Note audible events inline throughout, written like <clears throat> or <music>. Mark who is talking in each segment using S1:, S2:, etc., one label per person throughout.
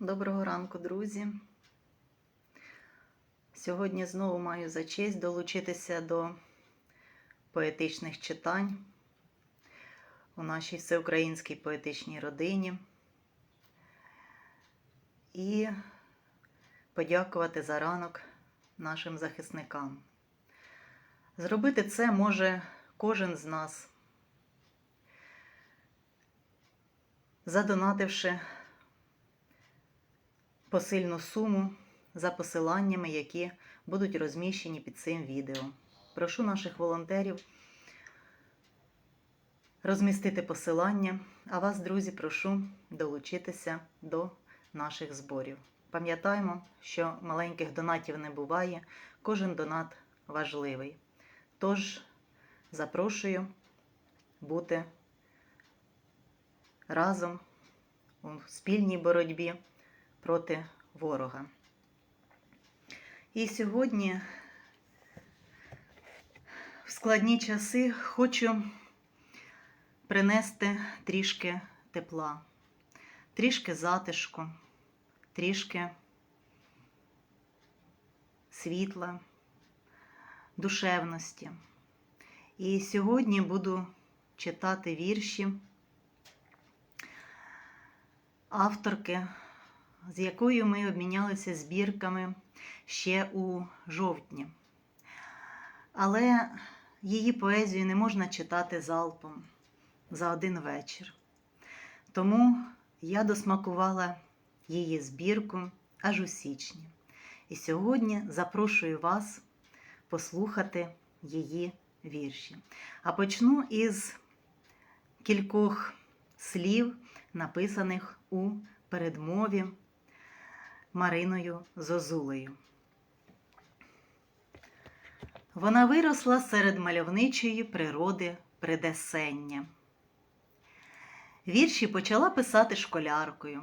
S1: Доброго ранку, друзі. Сьогодні знову маю за честь долучитися до поетичних читань у нашій всеукраїнській поетичній родині і подякувати за ранок нашим захисникам. Зробити це може кожен з нас, задонативши посильну суму за посиланнями, які будуть розміщені під цим відео. Прошу наших волонтерів розмістити посилання, а вас, друзі, прошу долучитися до наших зборів. Пам'ятаємо, що маленьких донатів не буває, кожен донат важливий. Тож запрошую бути разом у спільній боротьбі проти ворога. І сьогодні, в складні часи, хочу принести трішки тепла, трішки затишку, трішки світла, душевності. І сьогодні буду читати вірші авторки з якою ми обмінялися збірками ще у жовтні. Але її поезію не можна читати залпом за один вечір. Тому я досмакувала її збірку аж у січні. І сьогодні запрошую вас послухати її вірші. А почну із кількох слів, написаних у передмові Мариною Зозулею. Вона виросла серед мальовничої природи придесення. Вірші почала писати школяркою.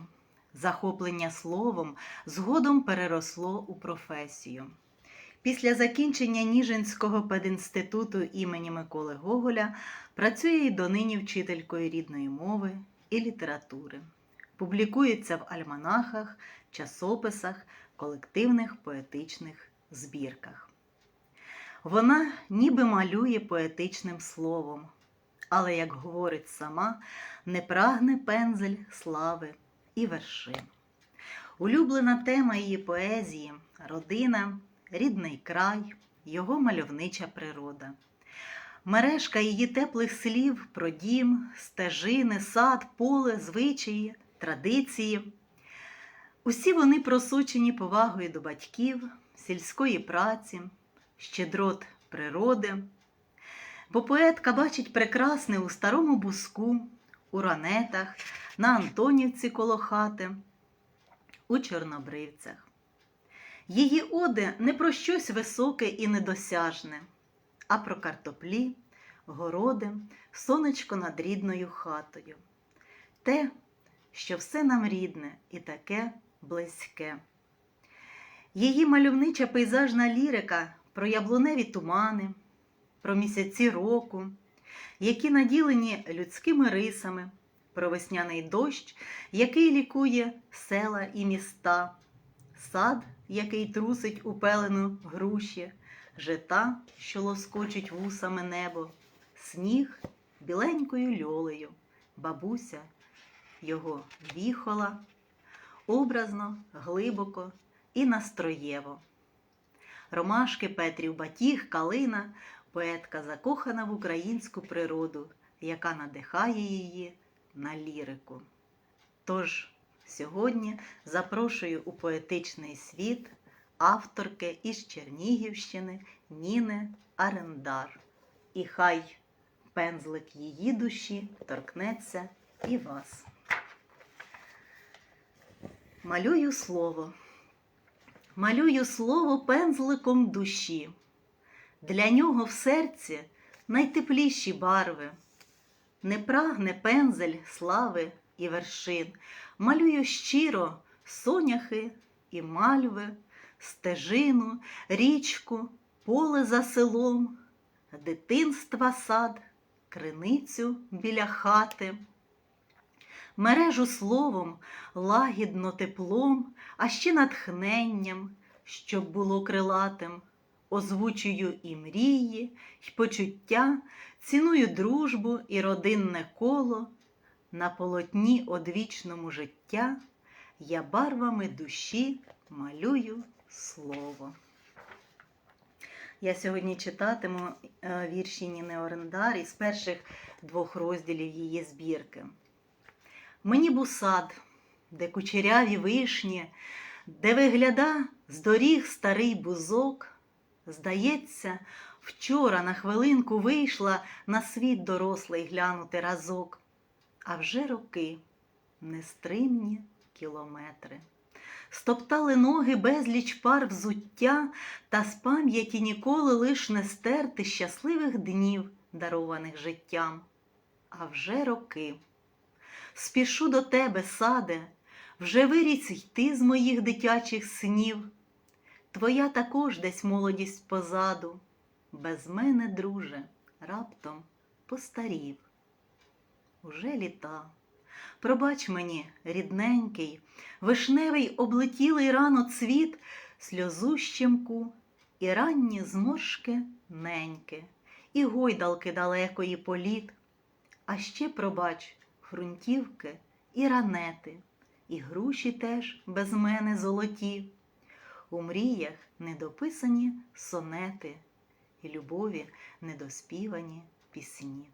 S1: Захоплення словом згодом переросло у професію. Після закінчення Ніжинського пединституту імені Миколи Гоголя працює й донині вчителькою рідної мови і літератури. Публікується в альманахах, часописах, колективних поетичних збірках. Вона ніби малює поетичним словом, але, як говорить сама, не прагне пензель слави і вершин. Улюблена тема її поезії родина, рідний край, його мальовнича природа. Мережка її теплих слів про дім, стежини, сад, поле, звичаї, традиції. Усі вони просучені повагою до батьків, сільської праці, щедрот природи. Бо поетка бачить прекрасне у старому буску, у ранетах, на Антонівці коло хати, у Чорнобривцях. Її оди не про щось високе і недосяжне, а про картоплі, городи, сонечко над рідною хатою. Те, що все нам рідне і таке близьке. Її мальовнича пейзажна лірика про яблуневі тумани, про місяці року, які наділені людськими рисами, про весняний дощ, який лікує села і міста, сад, який трусить у пелену груші, жита, що лоскочуть вусами небо, сніг біленькою льолею, бабуся його віхола, образно, глибоко і настроєво. Ромашки Петрів Батіг, Калина, поетка закохана в українську природу, яка надихає її на лірику. Тож сьогодні запрошую у поетичний світ авторки із Чернігівщини Ніни Арендар. І хай пензлик її душі торкнеться і вас. Малюю слово. Малюю слово пензликом душі. Для нього в серці найтепліші барви. Не прагне пензель слави і вершин. Малюю щиро соняхи і мальви, стежину, річку, поле за селом, дитинства сад, криницю біля хати. Мережу словом, лагідно теплом, а ще натхненням, щоб було крилатим. Озвучую і мрії, й почуття, ціную дружбу і родинне коло. На полотні одвічному життя я барвами душі малюю слово. Я сьогодні читатиму е, вірші Ніни Орендар із перших двох розділів її збірки. Мені бу сад, де кучеряві вишні, де вигляда з доріг старий бузок. Здається, вчора на хвилинку вийшла на світ дорослий глянути разок, а вже роки, нестримні кілометри. Стоптали ноги безліч пар взуття, та з пам'яті ніколи лиш не стерти щасливих днів, дарованих життям. А вже роки. Спішу до тебе, саде, вже виріс йти з моїх дитячих снів. Твоя також десь молодість позаду, без мене, друже, раптом постарів. Уже літа. Пробач мені, рідненький, вишневий облетілий рано цвіт, сльозу щемку, і ранні зморшки неньки, і гойдалки далекої політ. А ще пробач хрунтівки і ранети, і груші теж без мене золоті. У мріях недописані сонети, і любові недоспівані пісні.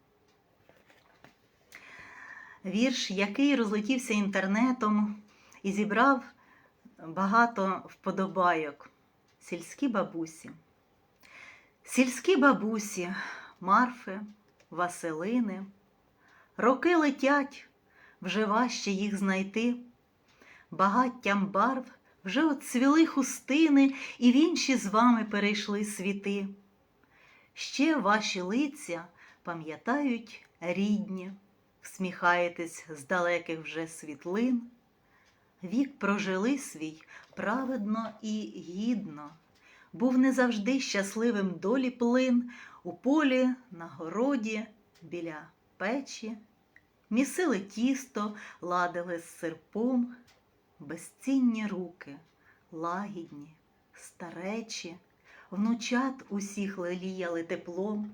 S1: Вірш, який розлетівся інтернетом і зібрав багато вподобайок. Сільські бабусі. Сільські бабусі, Марфи, Василини. Роки летять, вже важче їх знайти. Багаттям барв вже оцвіли хустини, і в інші з вами перейшли світи. Ще ваші лиця пам'ятають рідні, всміхаєтесь з далеких вже світлин. Вік прожили свій праведно і гідно, був не завжди щасливим долі плин у полі, на городі, біля печі, місили тісто, ладили з серпом, безцінні руки, лагідні, старечі, внучат усіх леліяли теплом,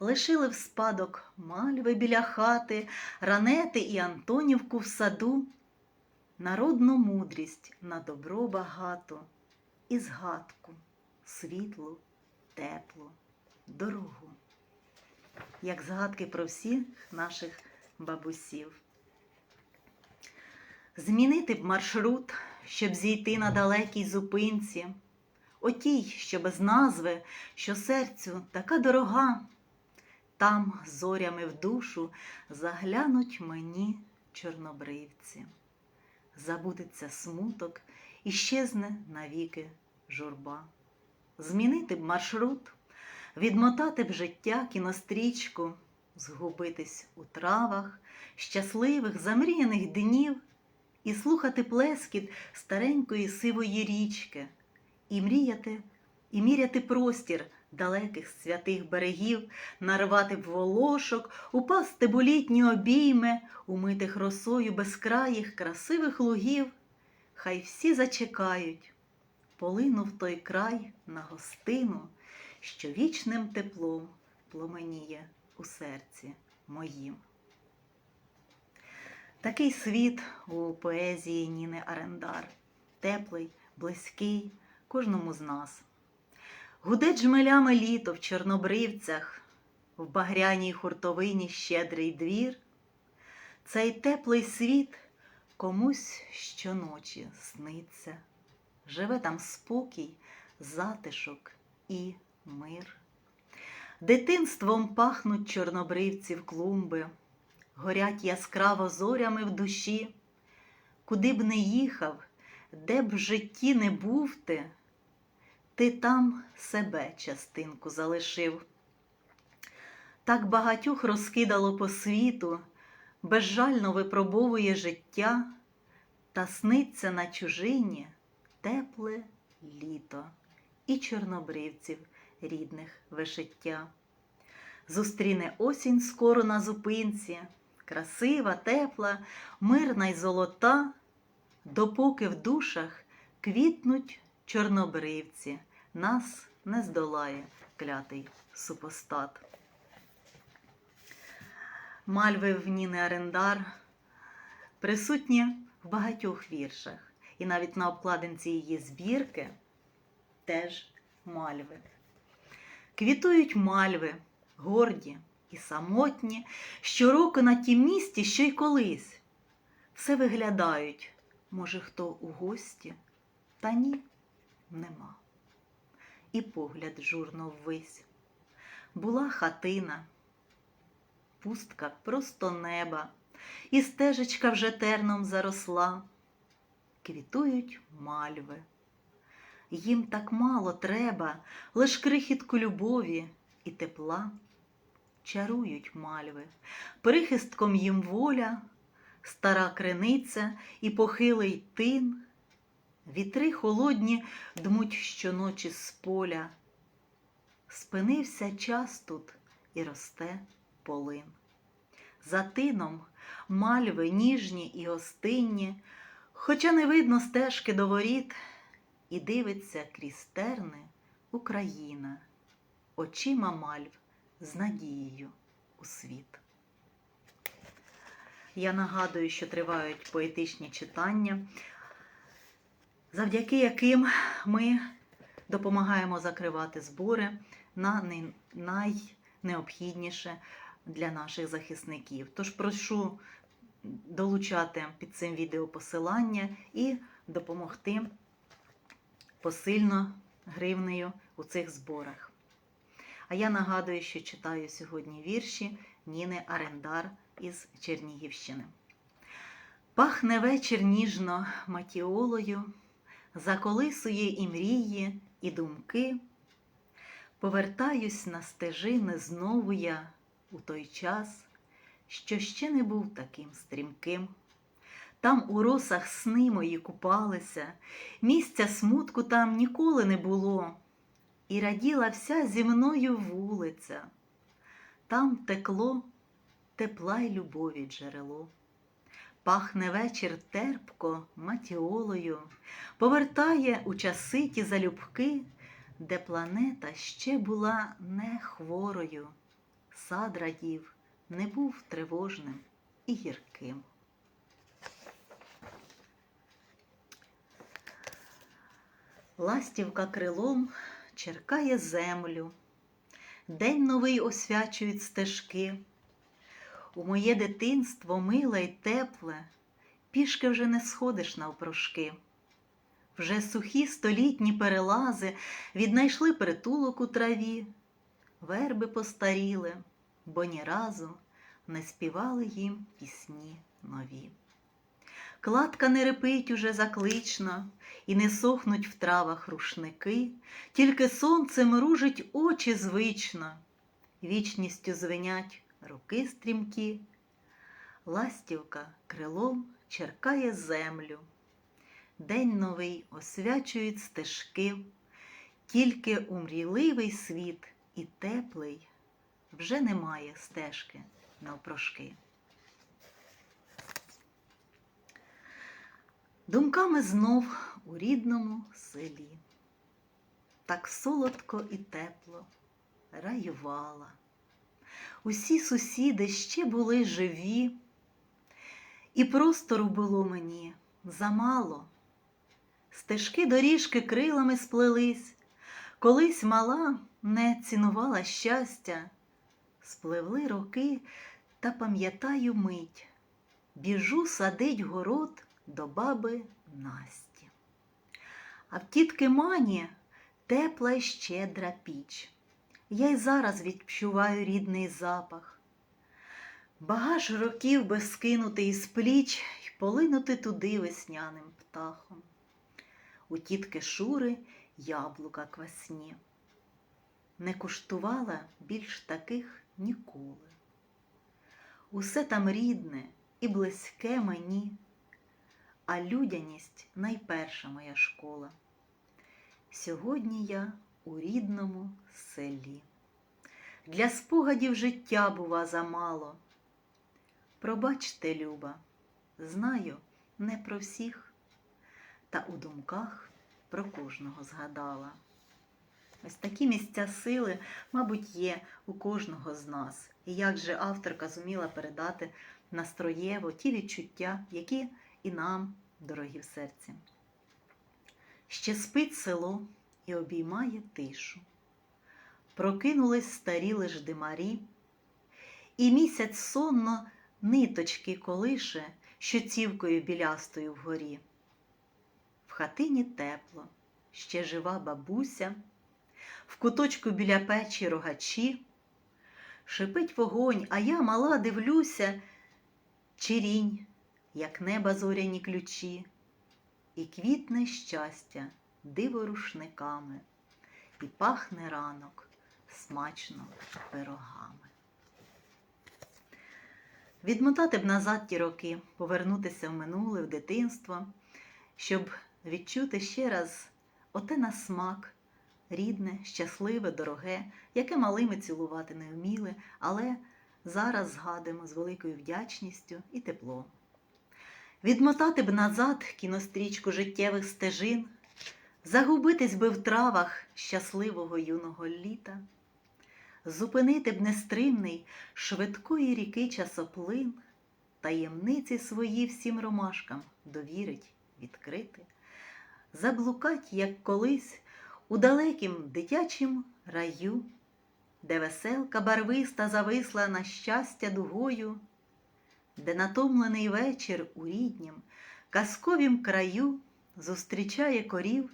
S1: лишили в спадок мальви біля хати, ранети і Антонівку в саду, народну мудрість на добро багато, і згадку, світлу, теплу, дорогу, як згадки про всіх наших бабусів. Змінити б маршрут, щоб зійти на далекій зупинці, отій, що без назви, що серцю така дорога, там зорями в душу заглянуть мені чорнобривці, забудеться смуток і щезне навіки журба. Змінити б маршрут, відмотати б життя кінострічку, згубитись у травах, щасливих, замріяних днів і слухати плескіт старенької сивої річки, і мріяти, і міряти простір далеких святих берегів, нарвати б волошок, упасти б у літні обійми, умитих росою безкраїх красивих лугів. Хай всі зачекають, полинув той край на гостину, що вічним теплом пломеніє у серці моїм. Такий світ у поезії Ніни Арендар, теплий, близький кожному з нас. Гуде джмелями літо в чорнобривцях, в багряній хуртовині щедрий двір. Цей теплий світ комусь щоночі сниться, живе там спокій, затишок і мир. Дитинством пахнуть чорнобривців клумби, горять яскраво зорями в душі, куди б не їхав, де б в житті не був ти, ти там себе частинку залишив. Так багатьох розкидало по світу, безжально випробовує життя, та сниться на чужині тепле літо і чорнобривців рідних вишиття. Зустріне осінь скоро на зупинці, красива, тепла, мирна й золота, допоки в душах квітнуть чорнобривці, нас не здолає клятий супостат. Мальви в Ніни Арендар присутні в багатьох віршах, і навіть на обкладинці її збірки теж мальви. Квітують мальви, горді і самотні, щороку на тім місці, що й колись. Все виглядають, може, хто у гості, та ні, нема. І погляд журно ввись. Була хатина, пустка просто неба, і стежечка вже терном заросла. Квітують мальви. Їм так мало треба, лиш крихітку любові і тепла. Чарують мальви, прихистком їм воля, стара криниця і похилий тин. Вітри холодні дмуть щоночі з поля. Спинився час тут і росте полин. За тином мальви ніжні і гостинні, хоча не видно стежки до воріт, і дивиться крізь терни Україна, очима мальв з надією у світ. Я нагадую, що тривають поетичні читання, завдяки яким ми допомагаємо закривати збори на найнеобхідніше для наших захисників. Тож прошу долучати під цим відео посилання і допомогти посильно гривнею у цих зборах. А я нагадую, що читаю сьогодні вірші Ніни Арендар із Чернігівщини. Пахне вечір ніжно матіолою, заколисує і мрії, і думки. Повертаюсь на стежини знову я у той час, що ще не був таким стрімким. Там у росах сни мої купалися, місця смутку там ніколи не було, і раділа вся зі мною вулиця. Там текло тепла й любові джерело. Пахне вечір терпко матіолою, повертає у часи ті залюбки, де планета ще була не хворою, сад радів, не був тривожним і гірким. Ластівка крилом черкає землю, День новий освячують стежки. У моє дитинство миле й тепле, пішки вже не сходиш навпрошки. Вже сухі столітні перелази віднайшли притулок у траві, верби постаріли, бо ні разу не співали їм пісні нові. Кладка не репить уже заклично, і не сохнуть в травах рушники, тільки сонце мружить очі звично, вічністю звенять руки стрімкі, ластівка крилом черкає землю, день новий освячують стежки, тільки умрійливий світ і теплий. Вже немає стежки навпрошки. Думками знов у рідному селі. Так солодко і тепло раювала. Усі сусіди ще були живі, і простору було мені замало. Стежки доріжки крилами сплелись, колись мала не цінувала щастя, спливли роки та пам'ятаю мить, біжу садить город до баби Насті. А в тітки Мані тепла й щедра піч. Я й зараз відчуваю рідний запах. Багаж років би скинути із пліч й полинути туди весняним птахом. У тітки Шури яблука квасні. Не куштувала більш таких ніколи. Усе там рідне і близьке мені а людяність найперша моя школа. Сьогодні я у рідному селі. Для спогадів життя, бува, замало. Пробачте, Люба, знаю, не про всіх, та у думках про кожного згадала. Ось такі місця сили, мабуть, є у кожного з нас. І як же авторка зуміла передати настроєво ті відчуття, які і нам дорогі в серці. Ще спить село і обіймає тишу. Прокинулись старі лиш димарі, і місяць сонно ниточки колише, що цівкою білястою вгорі. В хатині тепло, ще жива бабуся, в куточку біля печі рогачі. Шипить вогонь, а я мала дивлюся, чирінь, як неба зоряні ключі, і квітне щастя диво рушниками, і пахне ранок смачно пирогами. Відмотати б назад ті роки, повернутися в минуле, в дитинство, щоб відчути ще раз оте на смак, рідне, щасливе, дороге, яке малими цілувати не вміли, але зараз згадуємо з великою вдячністю і теплом. Відмотати б назад кінострічку життєвих стежин, загубитись би в травах щасливого юного літа, зупинити б нестримний швидкої ріки часоплин, таємниці свої всім ромашкам довірить відкрити, заблукать, як колись, у далекім дитячім раю, де веселка барвиста зависла на щастя дугою, де натомлений вечір у ріднім, казковім краю зустрічає корів,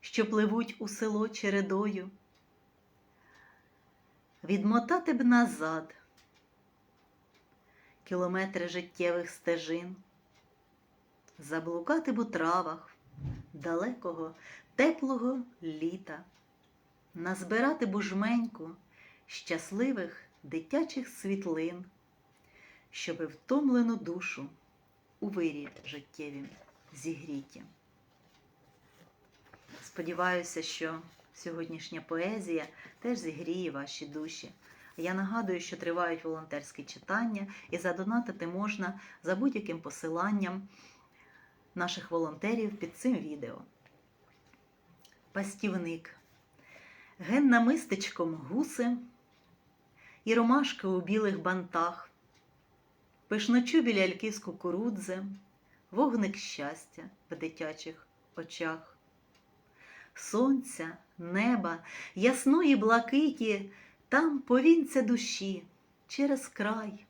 S1: що пливуть у село чередою. Відмотати б назад кілометри життєвих стежин, заблукати б у травах далекого, теплого літа, назбирати бужменьку щасливих дитячих світлин, щоби втомлену душу у вирі життєвім зігріті. Сподіваюся, що сьогоднішня поезія теж зігріє ваші душі. Я нагадую, що тривають волонтерські читання, і задонатити можна за будь-яким посиланням наших волонтерів під цим відео. Пастівник. Ген намистечком гуси і ромашки у білих бантах, пишночу ляльки з кукурудзи, вогник щастя в дитячих очах, сонця, неба, ясної блакиті, там повінця душі через край,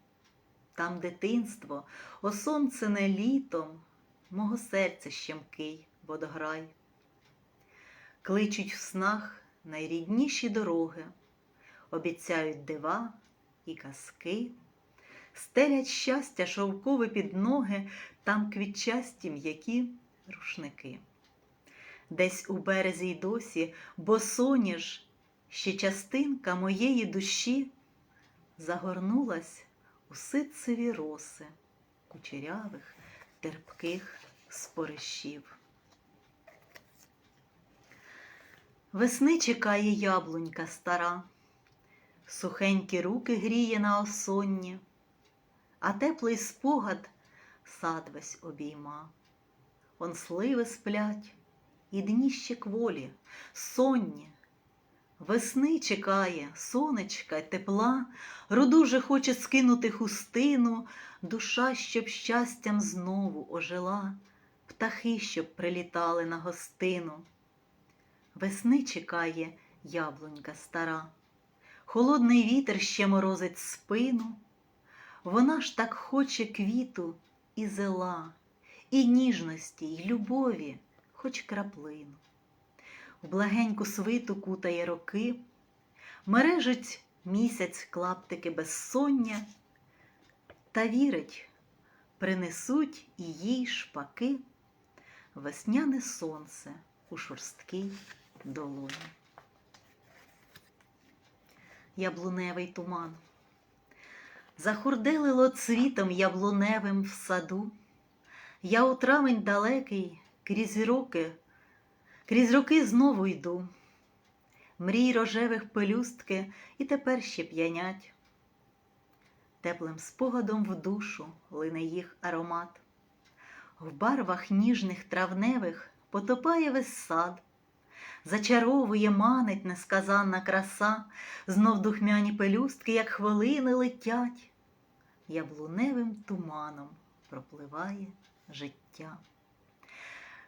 S1: там дитинство, осонцене літом, мого серця щемкий водограй. Кличуть в снах найрідніші дороги, обіцяють дива і казки, стелять щастя шовкове під ноги, там квітчасті м'які рушники. Десь у березі й досі, бо соняж, ще частинка моєї душі загорнулась у ситцеві роси кучерявих, терпких споришів. Весни чекає яблунька стара, сухенькі руки гріє на осонні, а теплий спогад сад весь обійма. Он сливи сплять, і дні ще кволі, сонні. Весни чекає, сонечка тепла, родуже хоче скинути хустину, душа, щоб щастям знову ожила, птахи, щоб прилітали на гостину. Весни чекає яблунька стара, холодний вітер ще морозить спину, вона ж так хоче квіту і зела, і ніжності, й любові, хоч краплину. В благеньку свиту кутає роки, мережить місяць клаптики безсоння, та вірить, принесуть і їй шпаки весняне сонце у шорсткій долоні. Яблуневий туман. Захурделило цвітом яблуневим в саду. Я у травень далекий крізь роки, крізь роки знову йду. Мрій рожевих пелюстки і тепер ще п'янять. теплим спогадом в душу лине їх аромат. В барвах ніжних травневих потопає весь сад, зачаровує, манить несказанна краса, знов духмяні пелюстки, як хвилини летять, яблуневим туманом пропливає життя.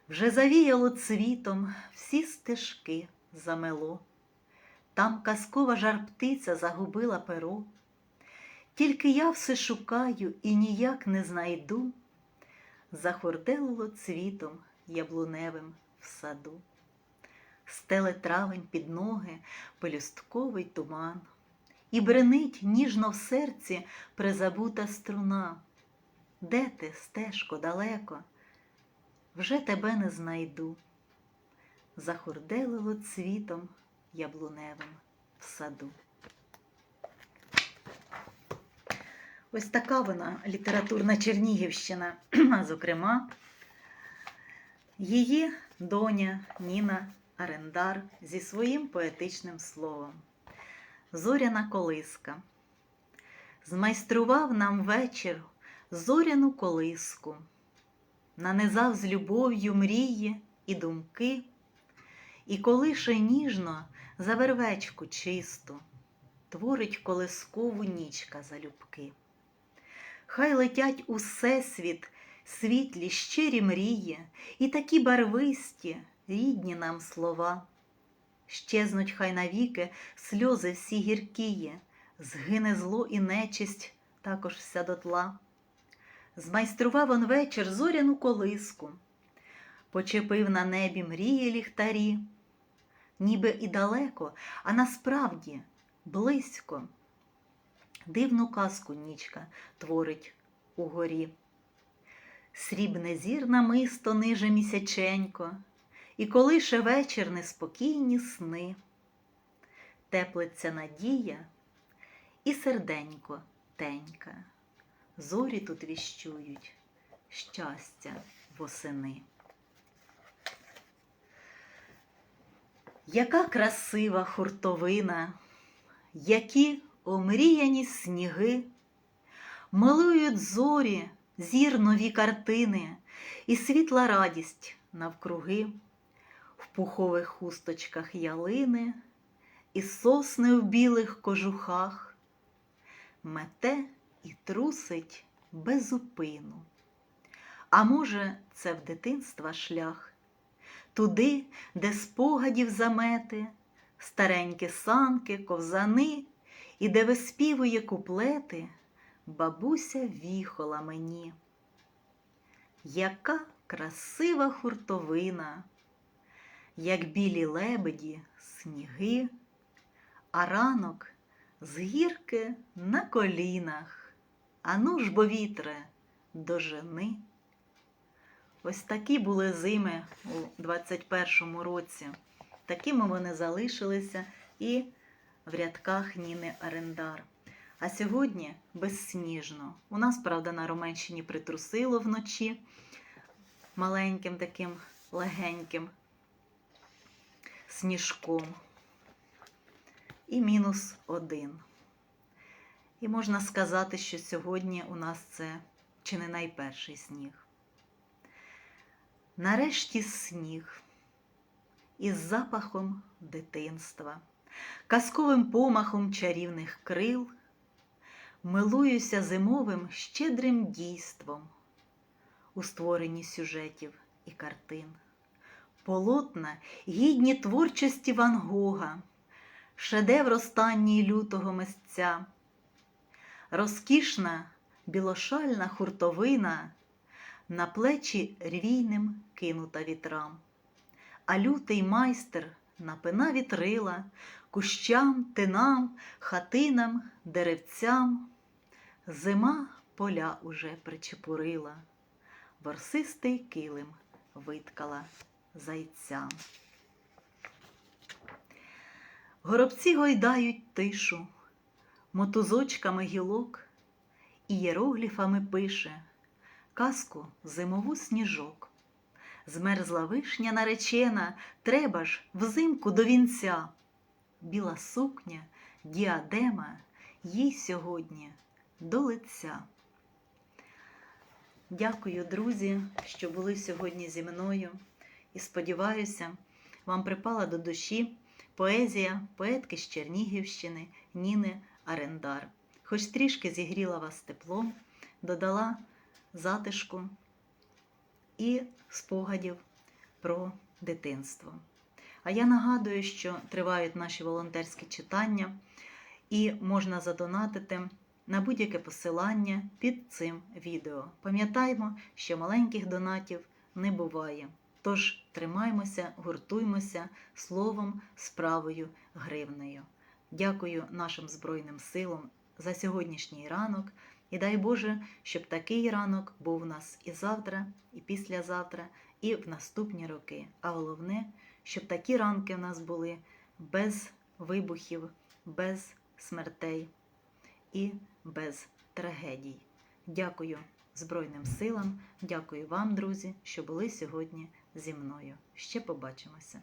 S1: Вже завіяло цвітом всі стежки замело, там казкова жар-птиця загубила перо. Тільки я все шукаю і ніяк не знайду, захорделило цвітом яблуневим в саду. Стеле травень під ноги пелюстковий туман, І бренить ніжно в серці призабута струна. Де ти, стежко, далеко? Вже тебе не знайду. Захорделило цвітом яблуневим в саду. Ось така вона літературна Чернігівщина, <clears throat> зокрема, її доня Ніна Арендар зі своїм поетичним словом. Зоряна колиска. Змайстрував нам вечір зоряну колиску, нанизав з любов'ю мрії і думки, і колише ніжно за вервечку чисту, творить колискову нічка залюбки. Хай летять у всесвіт світлі щирі мрії, і такі барвисті, рідні нам слова. Щезнуть хай навіки сльози всі гіркіє, згине зло і нечисть також вся дотла. Змайстрував он вечір зоряну колиску, почепив на небі мрії ліхтарі, ніби і далеко, а насправді близько. Дивну казку нічка творить угорі. Срібне зір намисто ниже місяченько, і колише вечір неспокійні сни, теплиться надія і серденько тенька. Зорі тут віщують щастя восени. Яка красива хуртовина, які омріяні сніги, Милують зорі зір нові картини, І світла радість навкруги, пухових хусточках ялини, І сосни в білих кожухах, Мете і трусить без упину. А може, це в дитинства шлях, Туди, де спогадів замети, Старенькі санки, ковзани, І де виспівує куплети бабуся віхола мені. Яка красива хуртовина, як білі лебеді, сніги, а ранок з гірки на колінах, а ну ж бо вітре до жени. Ось такі були зими у 21-му році. Такими вони залишилися і в рядках Ніни Арендар. А сьогодні безсніжно. У нас, правда, на Роменщині притрусило вночі маленьким таким легеньким сніжком. І мінус один. І можна сказати, що сьогодні у нас це чи не найперший сніг. Нарешті сніг із запахом дитинства, казковим помахом чарівних крил милуюся зимовим щедрим дійством у створенні сюжетів і картин, полотна гідні творчості Ван Гога, шедевр останній лютого місця, розкішна білошальна хуртовина на плечі рвійним кинута вітрам, а лютий майстер напина вітрила кущам, тинам, хатинам, деревцям. Зима поля уже причепурила, ворсистий килим виткала зайцям. Горобці гойдають тишу, мотузочками гілок, і єрогліфами пише казку зимову сніжок. Змерзла вишня наречена, треба ж взимку до вінця. Біла сукня, діадема їй сьогодні до лиця. Дякую, друзі, що були сьогодні зі мною. І сподіваюся, вам припала до душі поезія поетки з Чернігівщини Ніни Арендар. Хоч трішки зігріла вас теплом, додала затишку і спогадів про дитинство. А я нагадую, що тривають наші волонтерські читання, і можна задонатити на будь-яке посилання під цим відео. Пам'ятаймо, що маленьких донатів не буває. Тож тримаймося, гуртуймося словом, справою, гривнею. Дякую нашим Збройним силам за сьогоднішній ранок. І дай Боже, щоб такий ранок був у нас і завтра, і післязавтра, і в наступні роки. А головне, щоб такі ранки в нас були без вибухів, без смертей і без трагедій. Дякую Збройним силам, дякую вам, друзі, що були сьогодні зі мною. Ще побачимося.